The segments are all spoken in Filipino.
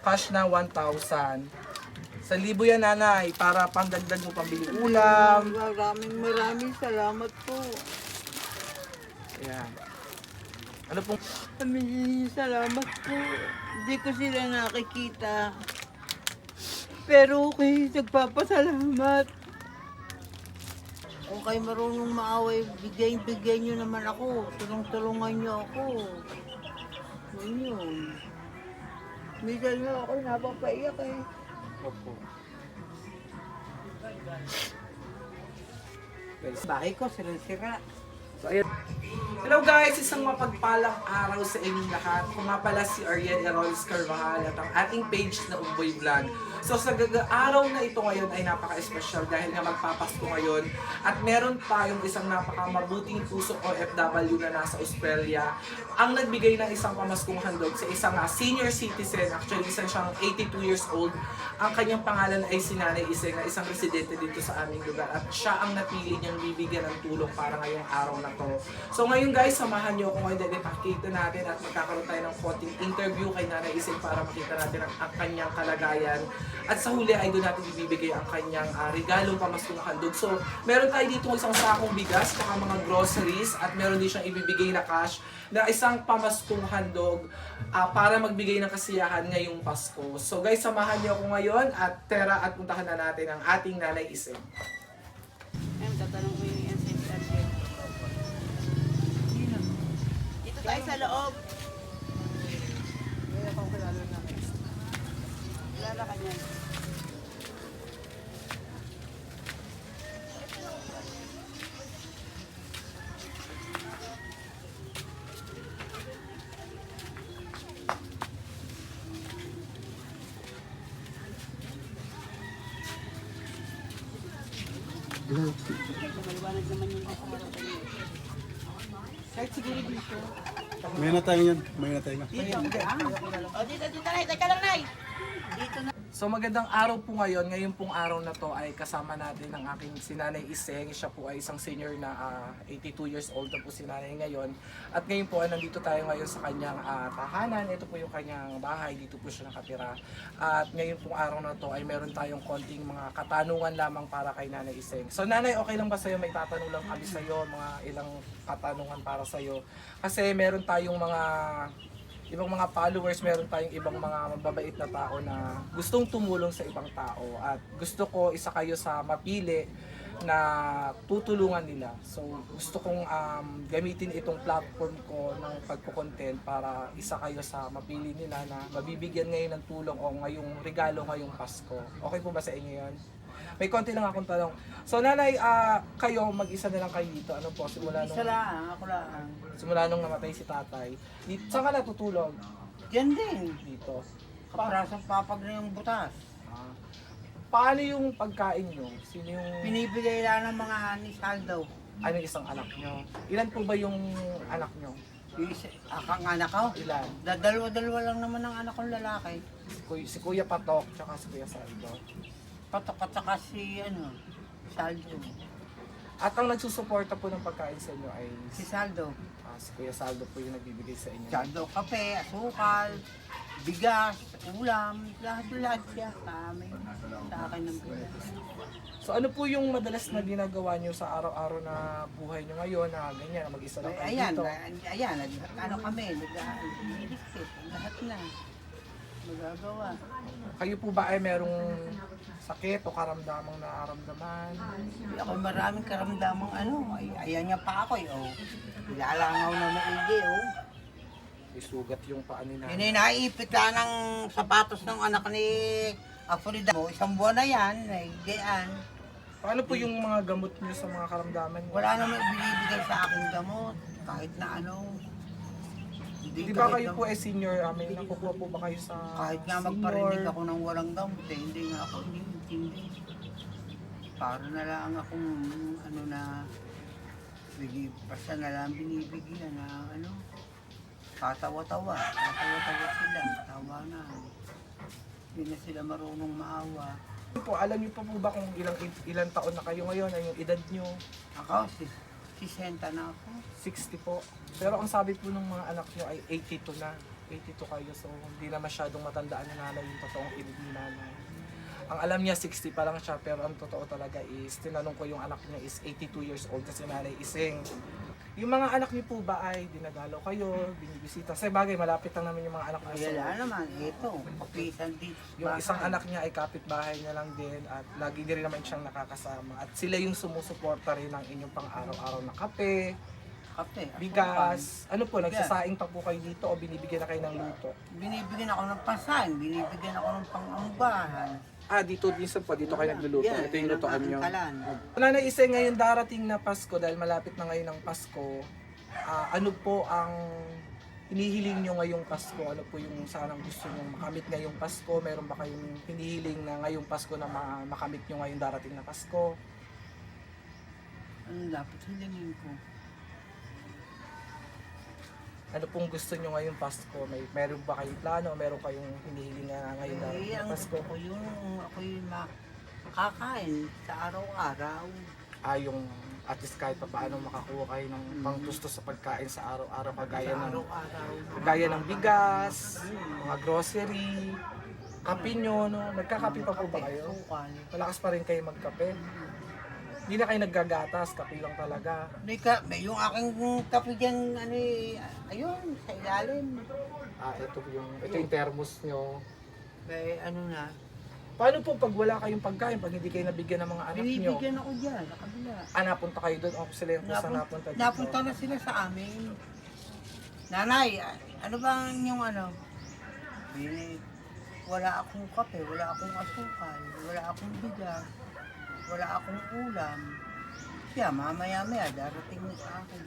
cash na 1,000. Sa libo yan, nanay, para pandagdag mo pambili ulam. Maraming maraming salamat po. Ayan. Ano pong... Maraming salamat po. Hindi ko sila nakikita. Pero okay, nagpapasalamat. Kung kayo marunong maaway, bigay-bigay nyo naman ako. Tulong-tulungan nyo ako. Yun yun. Minsan nga ako napapaiyak eh. Opo. Bahay ko, sira-sira. So, ayan. Hello guys! Isang mapagpalang araw sa inyong lahat. Kung nga pala si Ariel Erolis Carvajal at ang ating page na Umboy Vlog. So sa araw na ito ngayon ay napaka-espesyal dahil nga magpapasko ngayon at meron tayong isang napaka-mabuting puso OFW na nasa Australia ang nagbigay ng isang pamaskong handog sa isang ah, senior citizen, actually isa siyang 82 years old. Ang kanyang pangalan ay si Nanay Iseng na isang residente dito sa aming lugar at siya ang napili niyang bibigyan ng tulong para ngayong araw na to. So ngayon guys, samahan niyo ako ngayon dahil ipakita natin at magkakaroon tayo ng konting interview kay Nanay Iseng para makita natin ang, ang kanyang kalagayan. At sa huli ay doon natin ibibigay ang kanyang ah, regalong pamaskong handog. So meron tayo dito isang sakong bigas, saka mga groceries at meron din siyang ibibigay na cash na isang pamaskong handog ah, para magbigay ng kasiyahan ngayong Pasko. So guys, samahan niyo ako ngayon at tera at puntahan na natin ang ating Nanay Iseng. Ayun, tatanong ko yung ancestral here. Dito tayo sa loob. May na tayo yan. May na tayo nga. O, dito, dito, Nay. Teka lang, Nay. Dito na. So magandang araw po ngayon. Ngayon pong araw na to ay kasama natin ang aking sinanay Iseng. Siya po ay isang senior na ah, 82 years old na po si nanay ngayon. At ngayon po ay nandito tayo ngayon sa kanyang ah, tahanan. Ito po yung kanyang bahay. Dito po siya nakatira. At ngayon pong araw na to ay meron tayong konting mga katanungan lamang para kay nanay Iseng. So nanay, okay lang ba sa'yo? May tatanong lang kami sa'yo. Mga ilang katanungan para sa'yo. Kasi meron tayong mga ibang mga followers, meron tayong ibang mga mababait na tao na gustong tumulong sa ibang tao at gusto ko isa kayo sa mapili na tutulungan nila. So gusto kong um, gamitin itong platform ko ng pagko-content para isa kayo sa mapili nila na mabibigyan ngayon ng tulong o ngayong regalo ngayong Pasko. Okay po ba sa inyo 'yon? May konti lang akong tanong. So nanay, ah, kayo mag-isa na lang kayo dito. Ano po simula nung Isa lang, ako lang. simula nung namatay si tatay. Dito, saan ka natutulog? Yan din. Dito. Kaprasang papag na yung butas. Ah. Paano yung pagkain nyo? Sino yung... Pinibigay lang ng mga ni Saldo. ano yung isang anak nyo? Ilan po ba yung anak nyo? Yung isa, akang anak ko. Ilan? Da- Dalawa-dalawa lang naman ang anak kong lalaki. Si Kuya, si Kuya Patok, tsaka si Kuya Saldo. Patok at saka si ano, Saldo. At ang nagsusuporta po ng pagkain sa inyo ay Si Saldo. ah, si Kuya Saldo po yung nagbibigay sa inyo. Saldo, kape, asukal, bigas, ulam, lahat-lahat siya sa amin. Sa akin ng bigas. So ano po yung madalas na ginagawa nyo sa araw-araw na buhay nyo ngayon na ganyan, na mag-isa lang kayo Ayan, dito? na- ayan, nag- ano kami, nag-ilikit, lahat na. Magagawa. Kayo po ba ay merong sakit o karamdamang nararamdaman? Ako maraming karamdamang ano, ay, ayan niya pa ako eh, oh. Lalangaw na maigi, oh. May sugat yung paa ni nanay. Yun ay naiipit lang ng sapatos ng anak ni Afrida mo. Isang buwan na yan, ay gayaan. Paano po yung mga gamot nyo sa mga karamdaman nyo? Wala naman binibigay sa akin gamot, kahit na ano. Hindi Di ba kahit kayo na- po eh senior? Uh, may nakukuha po ba kayo sa Kahit nga magparinig ako ng walang gamot, eh, hindi nga ako hindi. Para na lang akong ano na binib, basta na lang binibigyan na ano. Katawa-tawa, katawa-tawa sila, tawa na. Hindi na sila marunong maawa. po, alam niyo pa po ba kung ilang ilang taon na kayo ngayon, ay yung edad niyo? Ako, si, si Senta na ako. 60 po. Pero ang sabi po ng mga anak niyo ay 82 na. 82 kayo, so hindi na masyadong matandaan ni nanay yung totoong edad ni nanay. Ang alam niya 60 pa lang siya, pero ang totoo talaga is, tinanong ko yung anak niya is 82 years old kasi nanay ising. Yung mga anak niyo po ba ay dinadalaw kayo, binibisita? Sa bagay, malapit lang naman yung mga anak niyo. Ay, wala naman. Ito, kapisan dito. Yung isang anak niya ay kapitbahay niya lang din at lagi din rin naman siyang nakakasama. At sila yung sumusuporta rin ng inyong pang araw-araw na kape, Kape. bigas. Ano po, nagsasaing pa po kayo dito o binibigyan na kayo ng luto? Binibigyan ako ng pasain, binibigyan ako ng pang-ambahan. Ah, dito din sa po, dito kayo nagluluto. Yan, Ito yung ang lutoan nyo. kalan. Nanay Ise, ngayon darating na Pasko dahil malapit na ngayon ang Pasko. Ah, ano po ang hinihiling nyo ngayong Pasko? Ano po yung sanang gusto nyo makamit ngayong Pasko? Meron ba kayong hinihiling na ngayong Pasko na ma- makamit nyo ngayong darating na Pasko? Ano dapat hilingin ko? Ano pong gusto nyo ngayong Pasko? May meron ba kayong plano meron kayong hinihiling na ngayong Eh, darating ang na Pasko? gusto ko yung ako yung makakain sa araw-araw. Ah, yung at least kahit pa paano makakuha kayo ng pangtusto sa pagkain sa araw-araw kagaya Sa ng araw-araw. Ng bigas, mga grocery, kape nyo, no? Nagkakape pa po ba kayo? Sukal. Malakas pa rin kayo magkape. Hindi na kayo naggagatas, kape lang talaga. May, ka, may yung aking kape dyan, ano eh, ayun, sa ilalim. Ah, ito yung, ito yung thermos nyo. May ano na, Paano po pag wala kayong pagkain, pag hindi kayo nabigyan ng mga anak nyo? binibigyan ako dyan, sa kabila. Ah, napunta kayo doon? Ako sila yung kung saan Napun- napunta dito. Napunta na sila sa amin. Nanay, ano ba ang inyong ano? Bini, wala akong kape, wala akong asukal, wala akong bigas, wala akong ulam. Kaya mamaya maya darating na sa akin.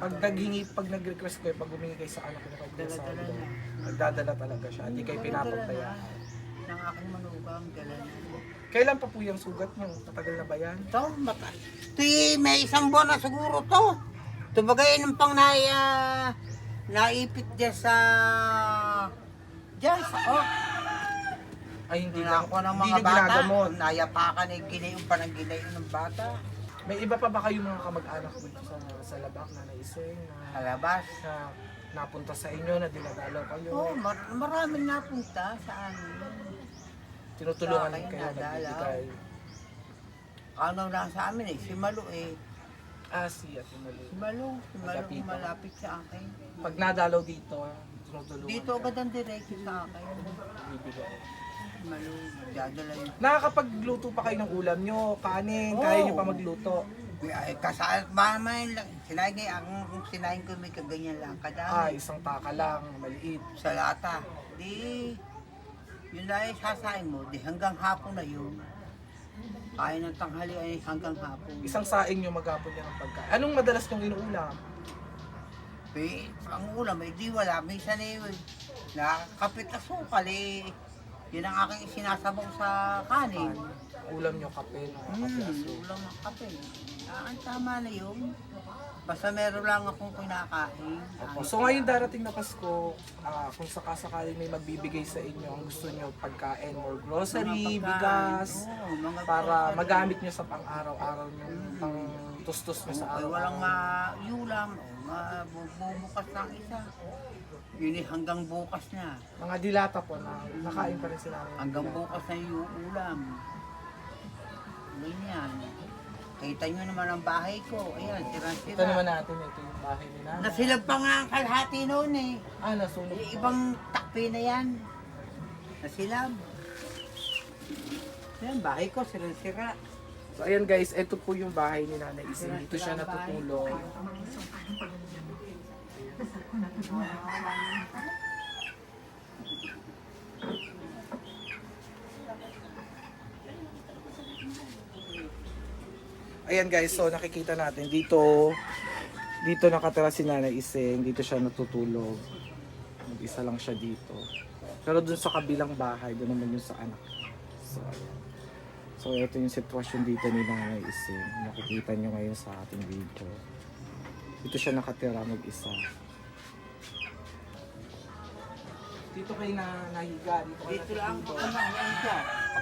Pag naghingi, pag nag-request kayo, pag humingi kayo sa anak nyo, pag Dala-dala sa na. nagdadala talaga siya. Hindi kayo pinapabayaan. Ng aking manugang, dala na. Kailan pa po yung sugat nyo? Matagal na ba yan? Ito, mata. Ito eh, may isang buwan na siguro to. Ito bagay ng pang na, ah, naipit dyan sa... Dyan sa... Oh, Ay, hindi lang. ako ng mga bata. ginagamot. Nayapakan eh, ginayon pa ng ginayon ng bata. May iba pa ba kayong mga kamag-anak dito sa, sa labak na naising na, Kalabas. na napunta sa inyo, na dinadalaw kayo? Oo, oh, mar- maraming napunta sa amin. tinutulungan sa kayo, nagbibigay. Ano lang sa amin eh, si Malo eh. Ah, si Ate Malu. Si Malo, si Malo Malapit. malapit sa akin. Pag nadalaw dito, tinutulungan Dito agad ang diretso sa akin. Bibigay. Dadala yun. Nakakapagluto pa kayo ng ulam nyo, kanin, Oo. kaya nyo pa magluto. Ay, kasal, mamayin lang. Sinayin kayo, ang sinayin ko may kaganyan lang. Ah, Kadami. isang taka lang, maliit. sa lata. Di, yun lang yung sasayin mo, di hanggang hapon na yun. Kaya ng tanghali ay hanggang hapon. Isang saing nyo maghapon yan ng pagkain. Anong madalas nyong inuulam? Di, ang ulam ay di wala. Minsan eh, nakakapit na sukal eh. Yun ang aking sinasabaw sa kanin. Ulam nyo, kape, no? Hmm, aso. ulam ng kape. Ah, ang tama na yun. Basta meron lang akong kinakain. Opo. So ngayon darating na Pasko, ah, kung sakasakaling may magbibigay sa inyo, ang gusto nyo pagkain, more grocery, Mga pagkain. bigas, Oo, mga para grocery. magamit nyo sa pang-araw-araw nyo, pang tustos nyo sa Ay, araw-araw. walang maulam, o mabubukas ng isa. Yun eh, hanggang bukas na. Mga dilata po na nakain pa rin sila. Hanggang bukas na yung ulam. Ganyan. Kita nyo naman ang bahay ko. Ayan, Ito naman natin, ito yung bahay ni Nanay. Nasilab pa nga ang kalahati noon eh. Ah, nasunog. Yung ibang takpi na yan. Nasilab. Yan, bahay ko, sira-sira. So ayan guys, ito po yung bahay ni Nanay Ising. Dito siya natutulog. Ayan guys, so nakikita natin dito dito nakatira si Nanay Ising, dito siya natutulog. Mag-isa lang siya dito. Pero dun sa kabilang bahay, doon naman yung sa anak. So, ayan. So ito yung sitwasyon dito ni Nanay Ising. Nakikita nyo ngayon sa ating video. Dito siya nakatira mag-isa. Dito kayo na nahiga. Dito, kayo Dito lang ako natutulog. siya.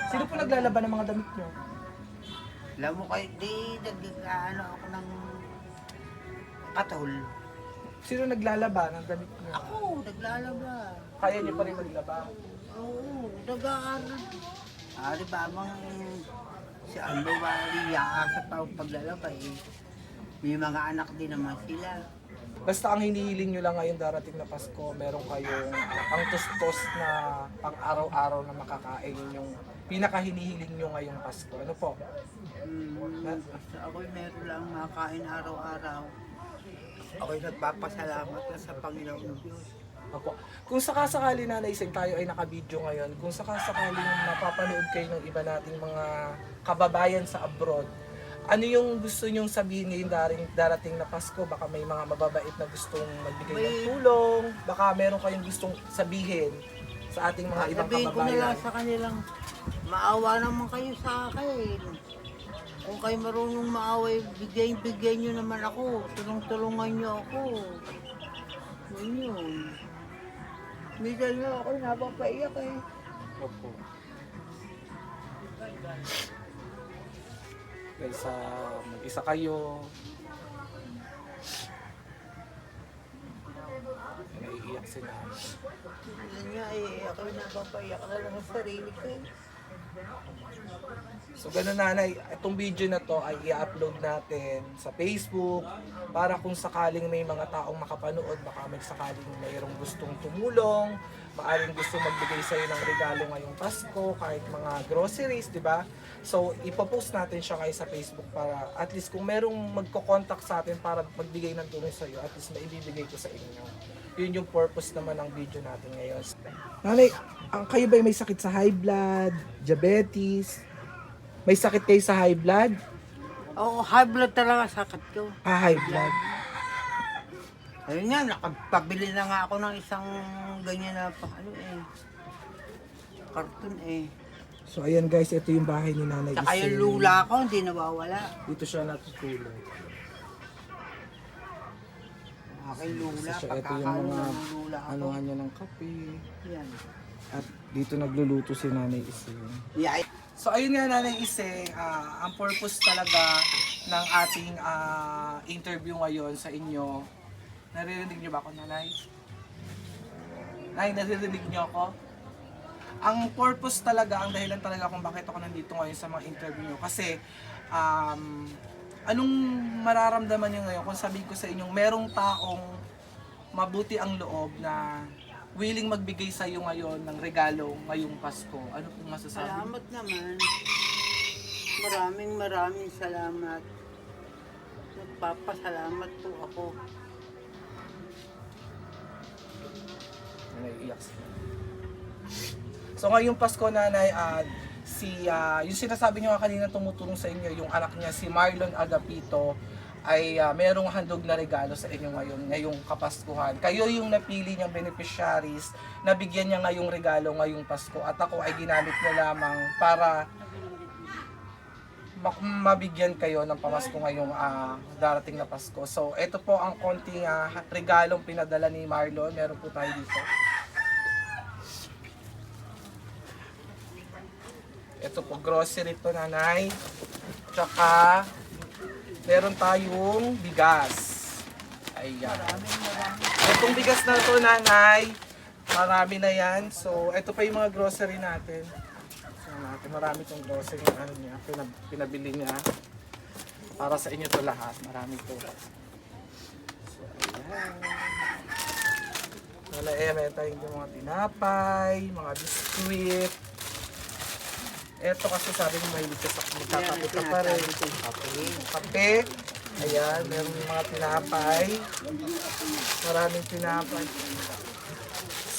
Sino po naglalaban ng mga damit nyo? Alam mo kayo, di, nag ano ako ng katol. Sino naglalaba ng damit niyo? Ako, naglalaba. Kaya niyo pa rin maglaba. Oo, nag-aaral. Ari ba bang si Ando ba sa pa paglalaba eh. May mga anak din naman sila. Basta ang hinihiling nyo lang ngayon darating na Pasko, meron kayong ang tustos na pang araw-araw na makakain yung pinaka hinihiling nyo ngayong Pasko. Ano po? Mm, basta ako'y meron lang makain araw-araw. Ako'y nagpapasalamat na sa Panginoon Diyos. Ako. Kung sakasakali na naising tayo ay nakabidyo ngayon, kung sakasakali napapanood kayo ng iba nating mga kababayan sa abroad, ano yung gusto nyong sabihin ngayon daring, darating na Pasko? Baka may mga mababait na gustong magbigay ng tulong, baka meron kayong gustong sabihin sa ating mga ibang Sabihin ko na kababayan. lang sa kanilang, maawa naman kayo sa akin. Kung kayo marunong maaway, bigay-bigay nyo naman ako. Tulong-tulungan nyo ako. Yun yun. Minsan nga ako napapaiyak eh. Opo. Kaysa mag-isa kayo. Naiiyak si nanay. Yun nga eh, ako napapaiyak na lang sa sarili ko eh. So ganun nanay, itong video na to ay i-upload natin sa Facebook para kung sakaling may mga taong makapanood, baka may sakaling mayroong gustong tumulong, maaring gusto magbigay sa'yo ng regalo ngayong Pasko, kahit mga groceries, di ba? So ipopost natin siya ngayon sa Facebook para at least kung merong magko-contact sa atin para magbigay ng tulong sa'yo, at least maibibigay ko sa inyo. Yun yung purpose naman ng video natin ngayon. Nanay, ang kayo ba may sakit sa high blood, diabetes, may sakit kayo sa high blood? Oo, high blood talaga sakit ko. Ah, high blood. Ayun nga, nakapabili na nga ako ng isang ganyan na pa, ano eh, karton eh. So, ayan guys, ito yung bahay ni Nanay Saka yung Isel. lula ko, hindi nawawala. Dito siya natutulog. Aking lula, So, ito yung mga ng lula ako. anuhan niya ng kape. Yan. At dito nagluluto si Nanay Isel. Yeah. So ayun nga Nanay Iseng, ah, ang purpose talaga ng ating ah, interview ngayon sa inyo. Naririnig niyo ba ako, Nanay? Nay, naririnig niyo ako? Ang purpose talaga, ang dahilan talaga kung bakit ako nandito ngayon sa mga interview niyo. Kasi, um, anong mararamdaman niyo ngayon kung sabihin ko sa inyong merong taong mabuti ang loob na willing magbigay sa iyo ngayon ng regalo ngayong Pasko. Ano pong masasabi? Salamat naman. Maraming maraming salamat. Nagpapasalamat po ako. Naiiyak sila. So ngayong Pasko nanay, ah, si ah, yung sinasabi niyo kanina tumutulong sa inyo, yung anak niya si Marlon Agapito ay ah, merong handog na regalo sa inyo ngayon, ngayong Kapaskuhan. Kayo yung napili niyang beneficiaries, nabigyan niya ngayong regalo ngayong Pasko at ako ay ginamit niya lamang para mabigyan kayo ng pamasko ngayong ah, darating na Pasko. So, ito po ang konting ah, regalong pinadala ni Marlon. Meron po tayo dito. Ito po, grocery to nanay. Tsaka, meron tayong bigas. Ayan. Itong bigas na to nanay, marami na yan. So, ito pa yung mga grocery natin. So, natin, marami tong grocery na ano niya, pinab pinabili niya. Para sa inyo to lahat, marami to. So, ayan. Wala eh, meron tayong mga tinapay, mga biskuit. Ito kasi sabi mo mahilig ka sa magkakape ka pa rin. Kape. Kape. Ayan, meron yung mga tinapay. Maraming tinapay.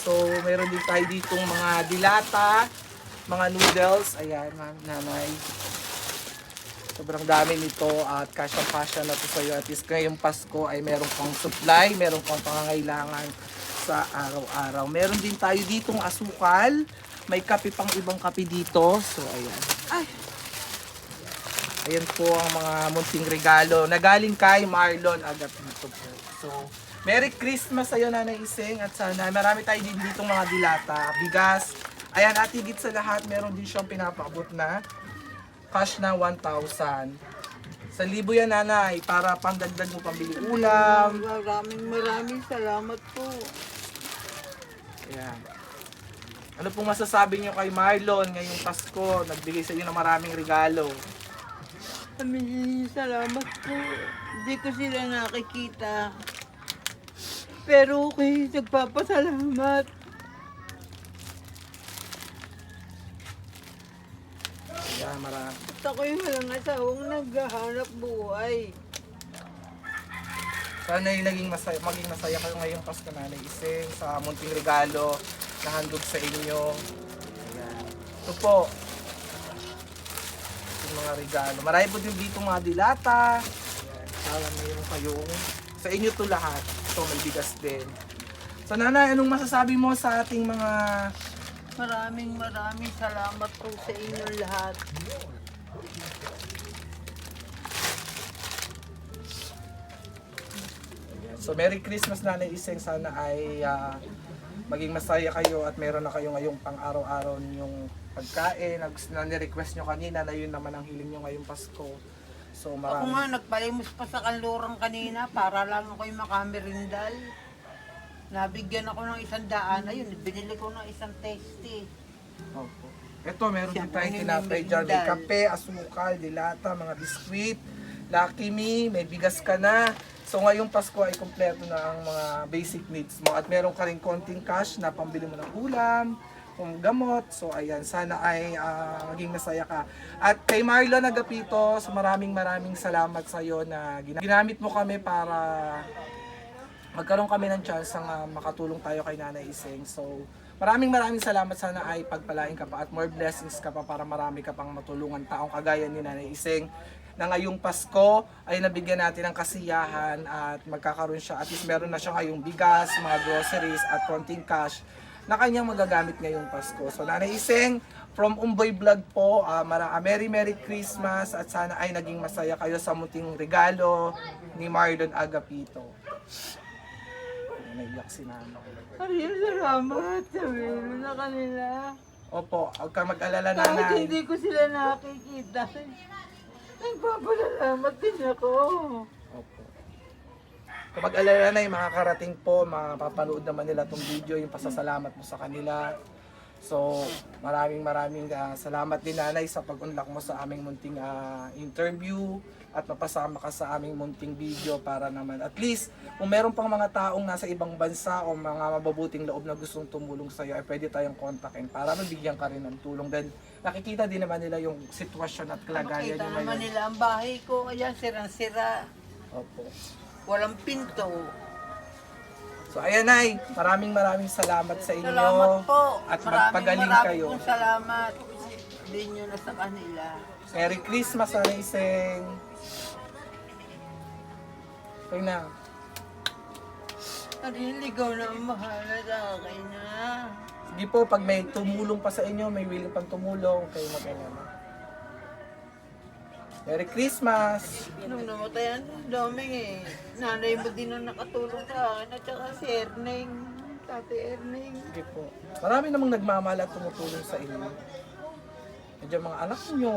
So, meron din tayo ditong mga dilata, mga noodles. Ayan, nanay. Sobrang dami nito at kasyang-kasya na to sa'yo. At least ngayong Pasko ay meron pang supply, meron pang pangangailangan sa araw-araw. Meron din tayo ditong asukal. May kape pang ibang kape dito. So, ayan. Ay! Ayan po ang mga munting regalo na galing kay Marlon Agapito po. So, Merry Christmas sa'yo, Nanay Iseng. At sana marami tayo din dito mga dilata, bigas. Ayan, at higit sa lahat, meron din siyang pinapaabot na cash na 1,000. Sa libo yan, nanay, para pandagdag mo pambili ulam. Maraming maraming salamat po. Ayan. Ano pong masasabi niyo kay Marlon ngayong Pasko? Nagbigay sa inyo ng maraming regalo. Maraming salamat po. Hindi ko sila nakikita. Pero okay, nagpapasalamat. Ayan, marami. At ako'y walang asawang naghahanap buhay. Sana yung naging masaya, maging masaya kayo ngayong Pasko na Ising sa munting regalo na handog sa inyo. Ayan. Ito po. Yung mga regalo. Marami po din dito mga dilata. Ayan. Sana mayroon kayong sa inyo to lahat. Ito may bigas din. So nanay, anong masasabi mo sa ating mga Maraming maraming salamat po sa inyong lahat. So Merry Christmas Nanay Iseng. Sana ay ah, maging masaya kayo at meron na kayo ngayong pang-araw-araw yung pagkain. Na request nyo kanina na yun naman ang hiling nyo ngayong Pasko. So Ako marami. nga, nagpalimos pa sa kanlurang kanina para lang ako'y makamerindal. Nabigyan ako ng isang daan. Ayun, binili ko ng isang tasty. Opo. Ito, meron din tayong tinapay dyan. May kape, asukal, dilata, mga biskwit, Lucky Me, may bigas ka na. So ngayong Pasko ay kompleto na ang mga basic needs mo. At meron ka rin konting cash na pambili mo ng ulam, kung gamot. So ayan, sana ay ah, maging masaya ka. At kay Marlon Agapito, so maraming maraming salamat sa iyo na gina- ginamit mo kami para magkaroon kami ng chance na makatulong tayo kay Nanay Iseng. So, maraming maraming salamat sana ay pagpalain ka pa at more blessings ka pa para marami ka pang matulungan taong kagaya ni Nanay Iseng na ngayong Pasko ay nabigyan natin ng kasiyahan at magkakaroon siya at least meron na siya ngayong bigas, mga groceries at konting cash na kanyang magagamit ngayong Pasko. So Nanay Iseng, from Umboy Vlog po, ah, mara- ah, Merry Merry Christmas at sana ay naging masaya kayo sa muting regalo ni Marlon Agapito. Naiyak si Nano. Ariel, salamat. Sabihin mo na kanila. Opo, huwag ka mag-alala Kahit nanay. hindi ko sila nakikita. Nagpapasalamat din ako. Opo. Kapag alala na yung makakarating po, mapapanood naman nila itong video, yung pasasalamat mo sa kanila. So, maraming maraming ah, salamat din nanay sa pag-unlock mo sa aming munting ah, interview at mapasama ka sa aming munting video para naman at least kung meron pang mga taong nasa ibang bansa o mga mababuting loob na gustong tumulong sa iyo ay pwede tayong kontakin para mabigyan ka rin ng tulong. Then nakikita din naman nila yung sitwasyon at kalagayan Makita niyo naman ngayon. nila ang bahay ko. Ayan, sirang-sira. Opo. Walang pinto. So ayan ay, maraming maraming salamat sa inyo. Salamat po. At Maraming magpagaling maraming kayo. pong salamat. Din nyo na sa kanila. Merry Christmas, Aniseng. Okay na. Ariel, ikaw na ang mahala sa akin na. Po, pag may tumulong pa sa inyo, may willing pang tumulong, kayo mag-alala. Merry Christmas! Nung namatayan si Doming eh, nanay mo din ang nakatulong sa akin at saka si Erning, Tati Erning. Sige po. Marami namang nagmamahal at tumutulong sa inyo. Medyo mga anak nyo,